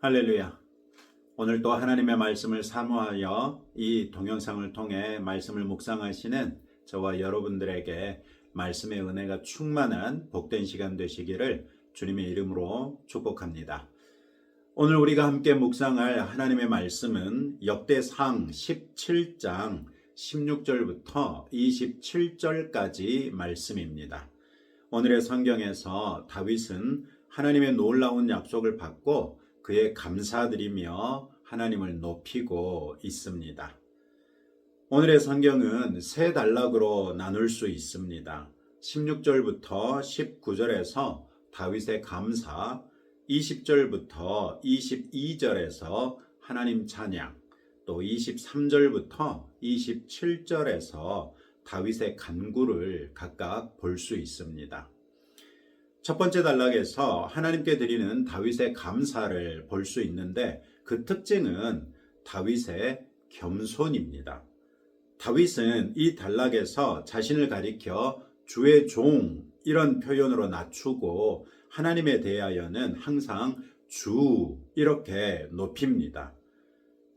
할렐루야. 오늘 또 하나님의 말씀을 사모하여 이 동영상을 통해 말씀을 묵상하시는 저와 여러분들에게 말씀의 은혜가 충만한 복된 시간 되시기를 주님의 이름으로 축복합니다. 오늘 우리가 함께 묵상할 하나님의 말씀은 역대상 17장 16절부터 27절까지 말씀입니다. 오늘의 성경에서 다윗은 하나님의 놀라운 약속을 받고 그의 감사드리며 하나님을 높이고 있습니다. 오늘의 성경은 세 단락으로 나눌 수 있습니다. 16절부터 19절에서 다윗의 감사, 20절부터 22절에서 하나님 찬양, 또 23절부터 27절에서 다윗의 간구를 각각 볼 수 있습니다. 첫 번째 단락에서 하나님께 드리는 다윗의 감사를 볼 수 있는데 그 특징은 다윗의 겸손입니다. 다윗은 이 단락에서 자신을 가리켜 주의 종 이런 표현으로 낮추고 하나님에 대하여는 항상 주 이렇게 높입니다.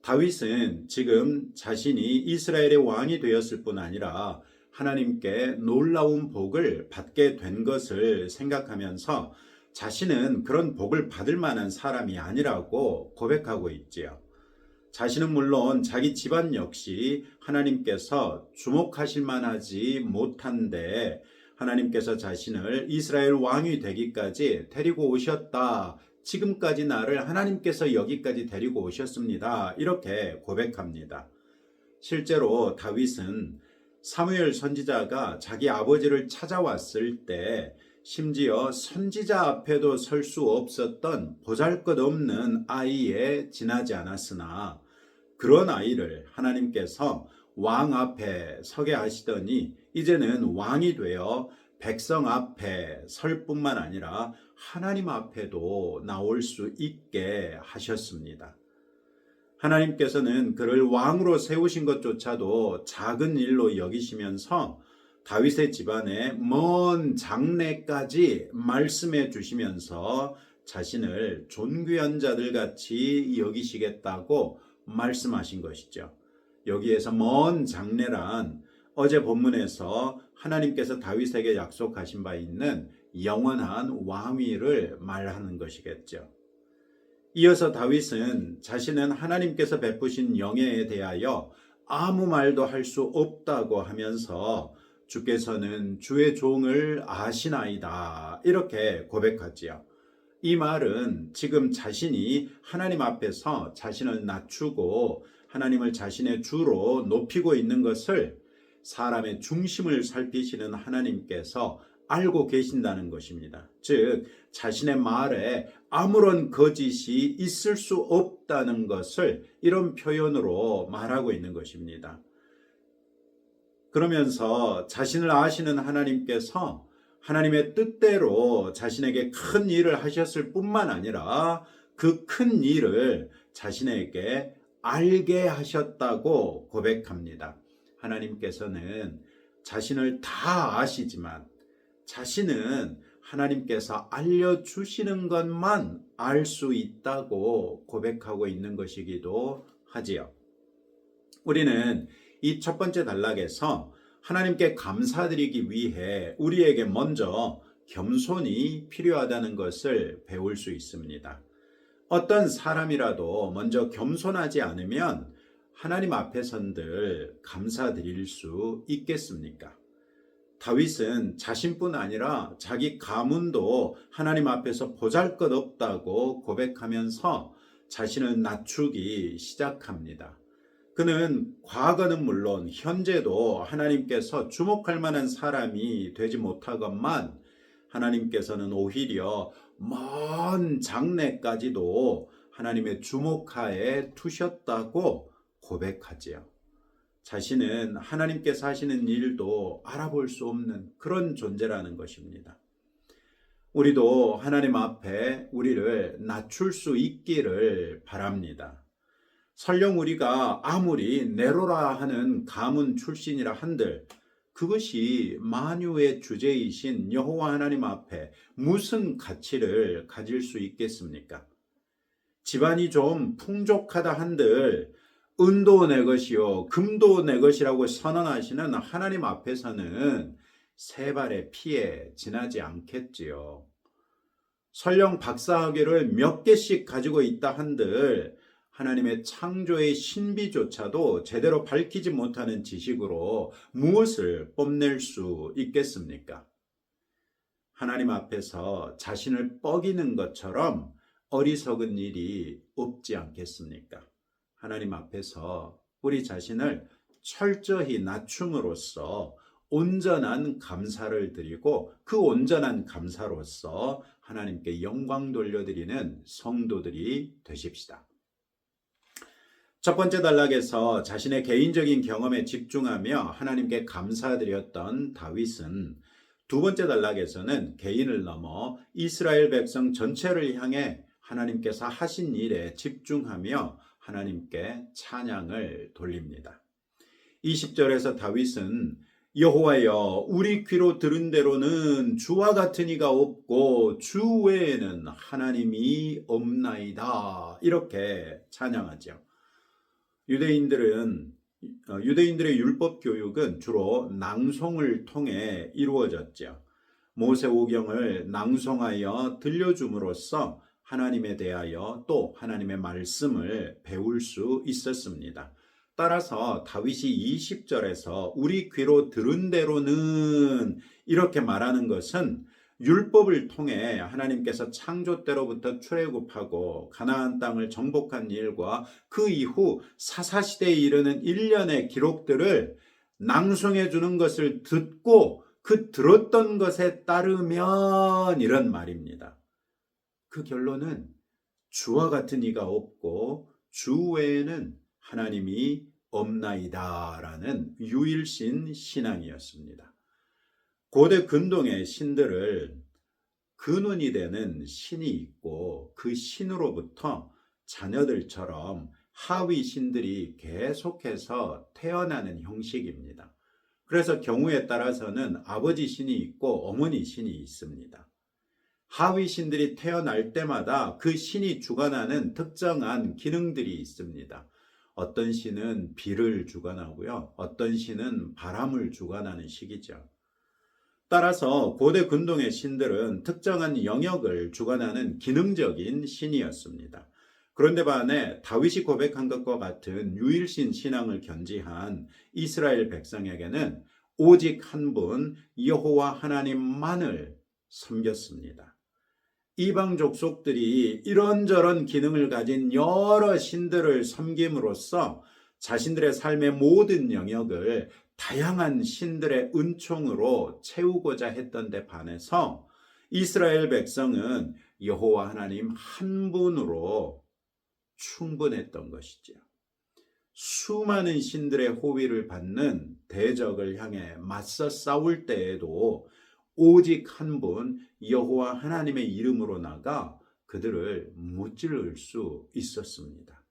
다윗은 지금 자신이 이스라엘의 왕이 되었을 뿐 아니라 하나님께 놀라운 복을 받게 된 것을 생각하면서 자신은 그런 복을 받을 만한 사람이 아니라고 고백하고 있지요. 자신은 물론 자기 집안 역시 하나님께서 주목하실 만하지 못한데 하나님께서 자신을 이스라엘 왕이 되기까지 데리고 오셨다. 지금까지 나를 하나님께서 여기까지 데리고 오셨습니다. 이렇게 고백합니다. 실제로 다윗은 사무엘 선지자가 자기 아버지를 찾아왔을 때 심지어 선지자 앞에도 설 수 없었던 보잘 것 없는 아이에 지나지 않았으나 그런 아이를 하나님께서 왕 앞에 서게 하시더니 이제는 왕이 되어 백성 앞에 설 뿐만 아니라 하나님 앞에도 나올 수 있게 하셨습니다. 하나님께서는 그를 왕으로 세우신 것조차도 작은 일로 여기시면서 다윗의 집안의 먼 장래까지 말씀해 주시면서 자신을 존귀한 자들 같이 여기시겠다고 말씀하신 것이죠. 여기에서 먼 장래란 어제 본문에서 하나님께서 다윗에게 약속하신 바 있는 영원한 왕위를 말하는 것이겠죠. 이어서 다윗은 자신은 하나님께서 베푸신 영예에 대하여 아무 말도 할 수 없다고 하면서 주께서는 주의 종을 아시나이다. 이렇게 고백하지요. 이 말은 지금 자신이 하나님 앞에서 자신을 낮추고 하나님을 자신의 주로 높이고 있는 것을 사람의 중심을 살피시는 하나님께서 알고 계신다는 것입니다. 즉, 자신의 말에 아무런 거짓이 있을 수 없다는 것을 이런 표현으로 말하고 있는 것입니다. 그러면서 자신을 아시는 하나님께서 하나님의 뜻대로 자신에게 큰 일을 하셨을 뿐만 아니라 그 큰 일을 자신에게 알게 하셨다고 고백합니다. 하나님께서는 자신을 다 아시지만 자신은 하나님께서 알려주시는 것만 알 수 있다고 고백하고 있는 것이기도 하지요. 우리는 이 첫 번째 단락에서 하나님께 감사드리기 위해 우리에게 먼저 겸손이 필요하다는 것을 배울 수 있습니다. 어떤 사람이라도 먼저 겸손하지 않으면 하나님 앞에 선들 감사드릴 수 있겠습니까? 다윗은 자신뿐 아니라 자기 가문도 하나님 앞에서 보잘 것 없다고 고백하면서 자신을 낮추기 시작합니다. 그는 과거는 물론 현재도 하나님께서 주목할 만한 사람이 되지 못하건만 하나님께서는 오히려 먼 장래까지도 하나님의 주목하에 두셨다고 고백하지요. 자신은 하나님께서 하시는 일도 알아볼 수 없는 그런 존재라는 것입니다. 우리도 하나님 앞에 우리를 낮출 수 있기를 바랍니다. 설령 우리가 아무리 네로라 하는 가문 출신이라 한들 그것이 만유의 주제이신 여호와 하나님 앞에 무슨 가치를 가질 수 있겠습니까? 집안이 좀 풍족하다 한들 은도 내 것이요 금도 내 것이라고 선언하시는 하나님 앞에서는 세 발의 피에 지나지 않겠지요. 설령 박사학위를 몇 개씩 가지고 있다 한들 하나님의 창조의 신비조차도 제대로 밝히지 못하는 지식으로 무엇을 뽐낼 수 있겠습니까? 하나님 앞에서 자신을 뻐기는 것처럼 어리석은 일이 없지 않겠습니까? 하나님 앞에서 우리 자신을 철저히 낮춤으로써 온전한 감사를 드리고 그 온전한 감사로서 하나님께 영광 돌려드리는 성도들이 되십시다. 첫 번째 단락에서 자신의 개인적인 경험에 집중하며 하나님께 감사드렸던 다윗은 두 번째 단락에서는 개인을 넘어 이스라엘 백성 전체를 향해 하나님께서 하신 일에 집중하며 하나님께 찬양을 돌립니다. 20절에서 다윗은 여호와여 우리 귀로 들은 대로는 주와 같은 이가 없고 주 외에는 하나님이 없나이다 이렇게 찬양하죠. 유대인들은 어, 유대인들의 율법 교육은 주로 낭송을 통해 이루어졌죠. 모세오경을 낭송하여 들려줌으로써 하나님에 대하여 또 하나님의 말씀을 배울 수 있었습니다. 따라서 다윗이 20절에서 우리 귀로 들은 대로는 이렇게 말하는 것은 율법을 통해 하나님께서 창조 때로부터 출애굽하고 가나안 땅을 정복한 일과 그 이후 사사 시대에 이르는 일련의 기록들을 낭송해 주는 것을 듣고 그 들었던 것에 따르면 이런 말입니다. 그 결론은 주와 같은 이가 없고 주 외에는 하나님이 없나이다라는 유일신 신앙이었습니다. 고대 근동의 신들을 근원이 되는 신이 있고 그 신으로부터 자녀들처럼 하위 신들이 계속해서 태어나는 형식입니다. 그래서 경우에 따라서는 아버지 신이 있고 어머니 신이 있습니다. 하위 신들이 태어날 때마다 그 신이 주관하는 특정한 기능들이 있습니다. 어떤 신은 비를 주관하고요. 어떤 신은 바람을 주관하는 시기죠. 따라서 고대 근동의 신들은 특정한 영역을 주관하는 기능적인 신이었습니다. 그런데 반해 다윗이 고백한 것과 같은 유일신 신앙을 견지한 이스라엘 백성에게는 오직 한 분 여호와 하나님만을 섬겼습니다. 이방 족속들이 이런저런 기능을 가진 여러 신들을 섬김으로써 자신들의 삶의 모든 영역을 다양한 신들의 은총으로 채우고자 했던 데 반해서 이스라엘 백성은 여호와 하나님 한 분으로 충분했던 것이지요. 수많은 신들의 호위를 받는 대적을 향해 맞서 싸울 때에도 오직 한 분 여호와 하나님의 이름으로 나가 그들을 무찌를 수 있었습니다.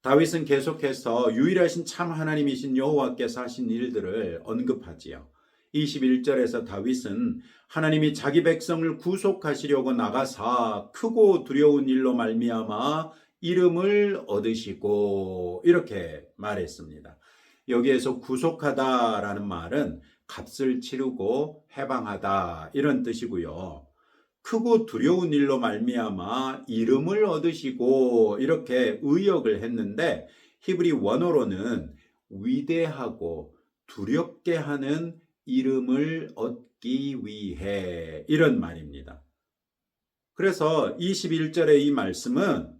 다윗은 계속해서 유일하신 참 하나님이신 여호와께서 하신 일들을 언급하지요. 21절에서 다윗은 하나님이 자기 백성을 구속하시려고 나가사 크고 두려운 일로 말미암아 이름을 얻으시고 이렇게 말했습니다. 여기에서 구속하다라는 말은 값을 치르고 해방하다 이런 뜻이고요. 크고 두려운 일로 말미암아 이름을 얻으시고 이렇게 의역을 했는데 히브리 원어로는 위대하고 두렵게 하는 이름을 얻기 위해 이런 말입니다. 그래서 21절의 이 말씀은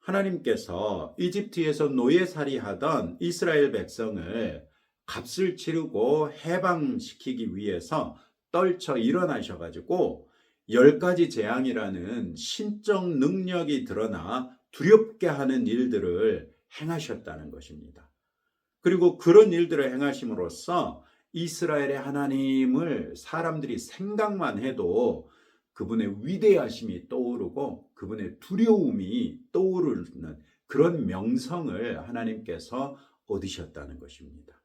하나님께서 이집트에서 노예살이 하던 이스라엘 백성을 값을 치르고 해방시키기 위해서 떨쳐 일어나셔가지고 열 가지 재앙이라는 신적 능력이 드러나 두렵게 하는 일들을 행하셨다는 것입니다. 그리고 그런 일들을 행하심으로써 이스라엘의 하나님을 사람들이 생각만 해도 그분의 위대하심이 떠오르고 그분의 두려움이 떠오르는 그런 명성을 하나님께서 얻으셨다는 것입니다.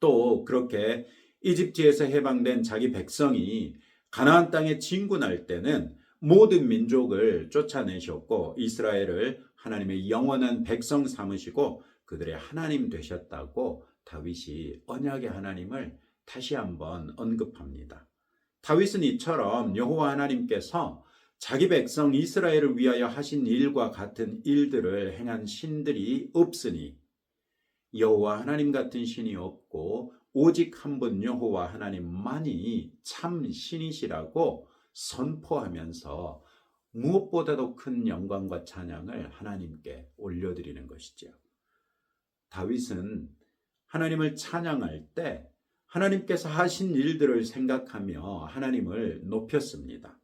또 그렇게 이집트에서 해방된 자기 백성이 가나안 땅에 진군할 때는 모든 민족을 쫓아내셨고 이스라엘을 하나님의 영원한 백성 삼으시고 그들의 하나님 되셨다고 다윗이 언약의 하나님을 다시 한번 언급합니다. 다윗은 이처럼 여호와 하나님께서 자기 백성 이스라엘을 위하여 하신 일과 같은 일들을 행한 신들이 없으니 여호와 하나님 같은 신이 없고 오직 한 분 여호와 하나님만이 참 신이시라고 선포하면서 무엇보다도 큰 영광과 찬양을 하나님께 올려드리는 것이죠. 다윗은 하나님을 찬양할 때 하나님께서 하신 일들을 생각하며 하나님을 높였습니다.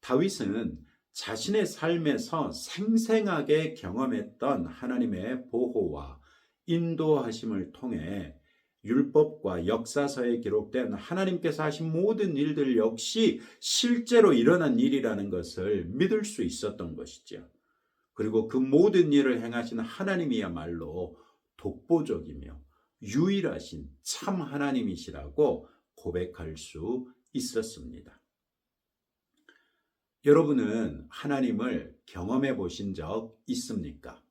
다윗은 자신의 삶에서 생생하게 경험했던 하나님의 보호와 인도하심을 통해 율법과 역사서에 기록된 하나님께서 하신 모든 일들 역시 실제로 일어난 일이라는 것을 믿을 수 있었던 것이죠. 그리고 그 모든 일을 행하신 하나님이야말로 독보적이며 유일하신 참 하나님이시라고 고백할 수 있었습니다. 여러분은 하나님을 경험해 보신 적 있습니까?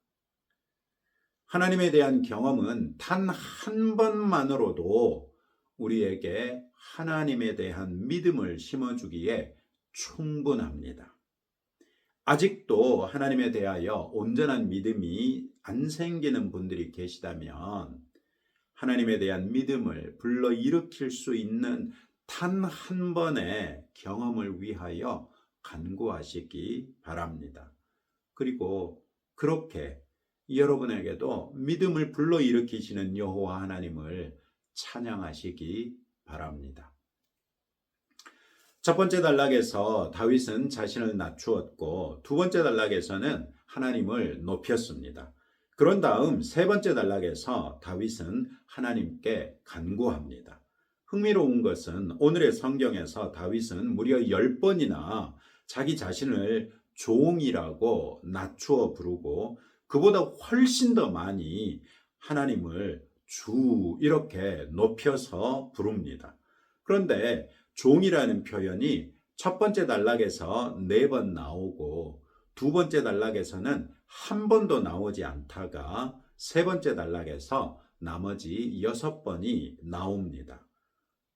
하나님에 대한 경험은 단 한 번만으로도 우리에게 하나님에 대한 믿음을 심어주기에 충분합니다. 아직도 하나님에 대하여 온전한 믿음이 안 생기는 분들이 계시다면 하나님에 대한 믿음을 불러 일으킬 수 있는 단 한 번의 경험을 위하여 간구하시기 바랍니다. 그리고 그렇게 여러분에게도 믿음을 불러 일으키시는 여호와 하나님을 찬양하시기 바랍니다. 첫 번째 단락에서 다윗은 자신을 낮추었고 두 번째 단락에서는 하나님을 높였습니다. 그런 다음 세 번째 단락에서 다윗은 하나님께 간구합니다. 흥미로운 것은 오늘의 성경에서 다윗은 무려 10번이나 자기 자신을 종이라고 낮추어 부르고 그보다 훨씬 더 많이 하나님을 주 이렇게 높여서 부릅니다. 그런데 종이라는 표현이 첫 번째 단락에서 네 번 나오고 두 번째 단락에서는 한 번도 나오지 않다가 세 번째 단락에서 나머지 여섯 번이 나옵니다.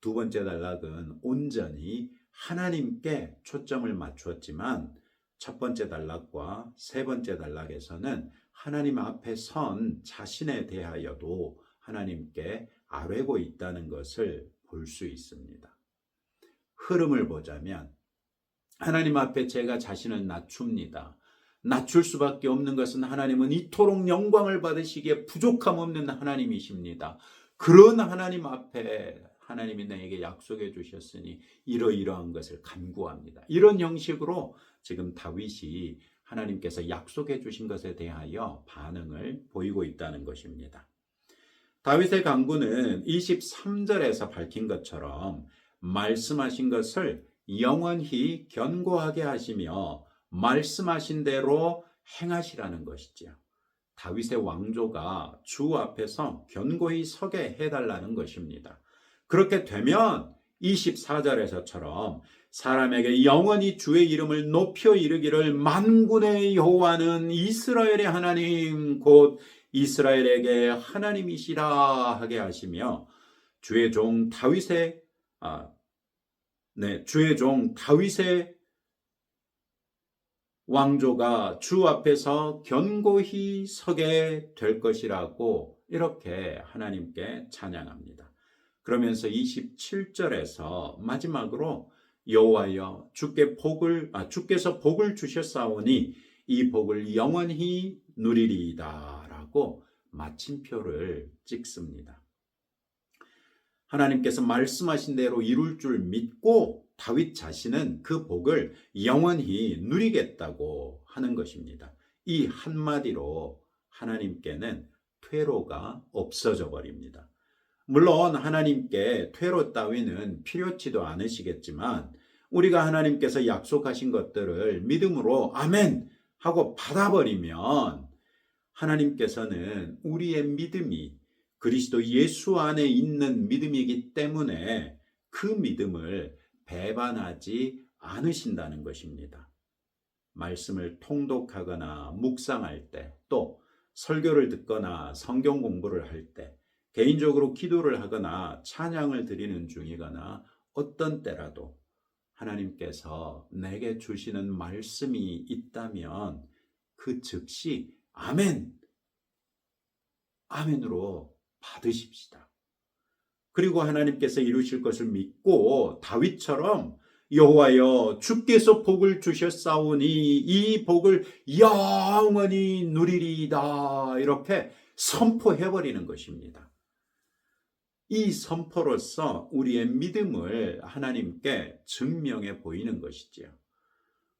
두 번째 단락은 온전히 하나님께 초점을 맞추었지만 첫 번째 단락과 세 번째 단락에서는 하나님 앞에 선 자신에 대하여도 하나님께 아뢰고 있다는 것을 볼 수 있습니다. 흐름을 보자면 하나님 앞에 제가 자신을 낮춥니다. 낮출 수밖에 없는 것은 하나님은 이토록 영광을 받으시기에 부족함 없는 하나님이십니다. 그런 하나님 앞에 하나님이 나에게 약속해 주셨으니 이러이러한 것을 간구합니다. 이런 형식으로 지금 다윗이 하나님께서 약속해 주신 것에 대하여 반응을 보이고 있다는 것입니다. 다윗의 간구는 23절에서 밝힌 것처럼 말씀하신 것을 영원히 견고하게 하시며 말씀하신 대로 행하시라는 것이지요. 다윗의 왕조가 주 앞에서 견고히 서게 해달라는 것입니다. 그렇게 되면 24절에서처럼 사람에게 영원히 주의 이름을 높여 이르기를 만군의 여호와는 이스라엘의 하나님 곧 이스라엘에게 하나님이시라 하게 하시며 주의 종 다윗의 아, 네, 주의 종 다윗의 왕조가 주 앞에서 견고히 서게 될 것이라고 이렇게 하나님께 찬양합니다. 그러면서 27절에서 마지막으로 여호와여 주께 복을 아 주께서 복을 주셨사오니 이 복을 영원히 누리리이다라고 마침표를 찍습니다. 하나님께서 말씀하신 대로 이룰 줄 믿고 다윗 자신은 그 복을 영원히 누리겠다고 하는 것입니다. 이 한마디로 하나님께는 퇴로가 없어져 버립니다. 물론 하나님께 퇴로 따위는 필요치도 않으시겠지만 우리가 하나님께서 약속하신 것들을 믿음으로 아멘 하고 받아버리면 하나님께서는 우리의 믿음이 그리스도 예수 안에 있는 믿음이기 때문에 그 믿음을 배반하지 않으신다는 것입니다. 말씀을 통독하거나 묵상할 때, 또 설교를 듣거나 성경 공부를 할 때, 개인적으로 기도를 하거나 찬양을 드리는 중이거나 어떤 때라도 하나님께서 내게 주시는 말씀이 있다면 그 즉시 아멘, 아멘으로 받으십시다. 그리고 하나님께서 이루실 것을 믿고 다윗처럼 여호와여 주께서 복을 주셨사오니 이 복을 영원히 누리리이다 이렇게 선포해 버리는 것입니다. 이 선포로서 우리의 믿음을 하나님께 증명해 보이는 것이지요.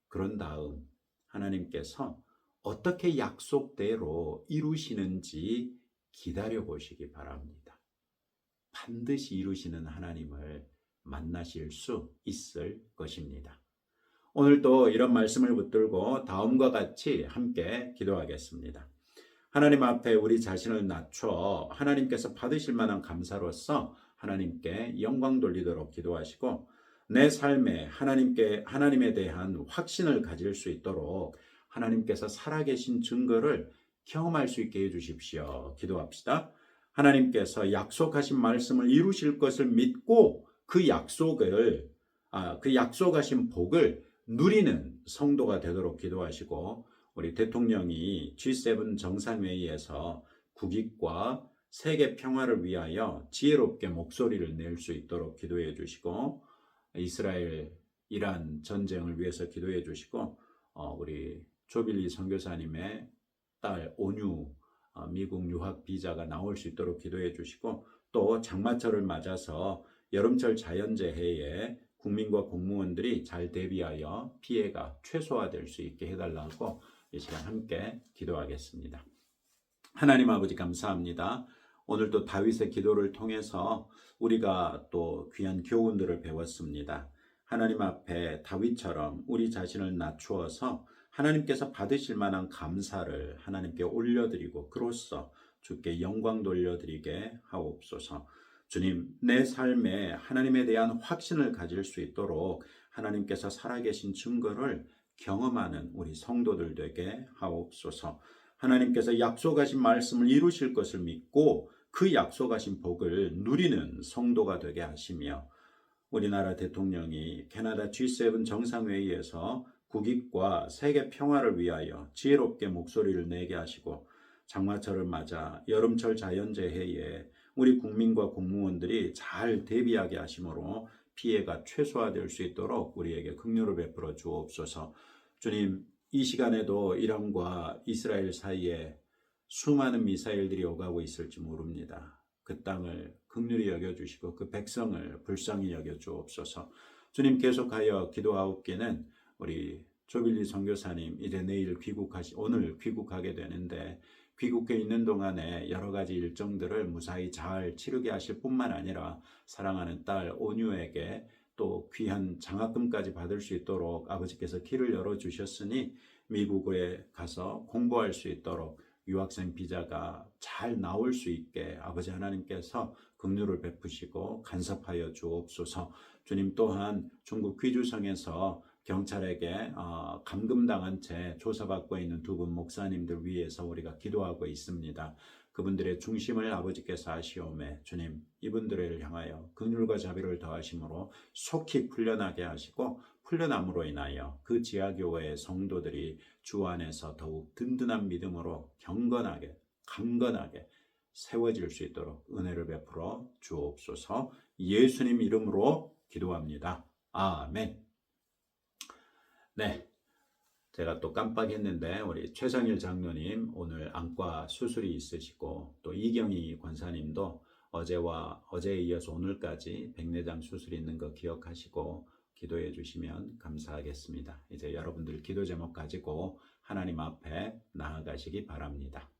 그런 다음 하나님께서 어떻게 약속대로 이루시는지 기다려 보시기 바랍니다. 반드시 이루시는 하나님을 만나실 수 있을 것입니다. 오늘도 이런 말씀을 붙들고 다음과 같이 함께 기도하겠습니다. 하나님 앞에 우리 자신을 낮춰 하나님께서 받으실 만한 감사로서 하나님께 영광 돌리도록 기도하시고 내 삶에 하나님께 하나님에 대한 확신을 가질 수 있도록 하나님께서 살아계신 증거를 경험할 수 있게 해 주십시오. 기도합시다. 하나님께서 약속하신 말씀을 이루실 것을 믿고 그 약속을 아, 그 약속하신 복을 누리는 성도가 되도록 기도하시고 우리 대통령이 G7 정상회의에서 국익과 세계 평화를 위하여 지혜롭게 목소리를 낼 수 있도록 기도해 주시고 이스라엘 이란 전쟁을 위해서 기도해 주시고 어, 우리 조빌리 선교사님의 딸 온유 어, 미국 유학 비자가 나올 수 있도록 기도해 주시고 또 장마철을 맞아서 여름철 자연재해에 국민과 공무원들이 잘 대비하여 피해가 최소화될 수 있게 해달라고 이 시간 함께 기도하겠습니다. 하나님 아버지 감사합니다. 오늘도 다윗의 기도를 통해서 우리가 또 귀한 교훈들을 배웠습니다. 하나님 앞에 다윗처럼 우리 자신을 낮추어서 하나님께서 받으실 만한 감사를 하나님께 올려드리고 그로써 주께 영광 돌려드리게 하옵소서. 주님, 내 삶에 하나님에 대한 확신을 가질 수 있도록 하나님께서 살아계신 증거를 경험하는 우리 성도들 되게 하옵소서. 하나님께서 약속하신 말씀을 이루실 것을 믿고 그 약속하신 복을 누리는 성도가 되게 하시며 우리나라 대통령이 캐나다 G7 정상회의에서 국익과 세계 평화를 위하여 지혜롭게 목소리를 내게 하시고 장마철을 맞아 여름철 자연재해에 우리 국민과 공무원들이 잘 대비하게 하심으로 피해가 최소화될 수 있도록 우리에게 긍휼을 베풀어 주옵소서. 주님, 이 시간에도 이란과 이스라엘 사이에 수많은 미사일들이 오가고 있을지 모릅니다. 그 땅을 긍휼히 여겨 주시고 그 백성을 불쌍히 여겨 주옵소서. 주님 계속하여 기도하옵기는 우리 조빌리 선교사님 이제 내일 귀국하시 오늘 귀국하게 되는데 귀국해 있는 동안에 여러 가지 일정들을 무사히 잘 치르게 하실 뿐만 아니라 사랑하는 딸 온유에게 또 귀한 장학금까지 받을 수 있도록 아버지께서 길을 열어 주셨으니 미국에 가서 공부할 수 있도록 유학생 비자가 잘 나올 수 있게 아버지 하나님께서 긍휼을 베푸시고 간섭하여 주옵소서. 주님 또한 중국 귀주성에서 경찰에게 어, 감금당한 채 조사받고 있는 두 분 목사님들 위해서 우리가 기도하고 있습니다. 그분들의 중심을 아버지께서 아시오매 주님 이분들을 향하여 긍휼과 자비를 더하심으로 속히 풀려나게 하시고 풀려남으로 인하여 그 지하교회의 성도들이 주 안에서 더욱 든든한 믿음으로 경건하게 강건하게 세워질 수 있도록 은혜를 베풀어 주옵소서 예수님 이름으로 기도합니다. 아멘. 네. 제가 또 깜빡했는데 우리 최성일 장로님 오늘 안과 수술이 있으시고 또 이경희 권사님도 어제와 어제에 이어서 오늘까지 백내장 수술이 있는 거 기억하시고 기도해 주시면 감사하겠습니다. 이제 여러분들 기도 제목 가지고 하나님 앞에 나아가시기 바랍니다.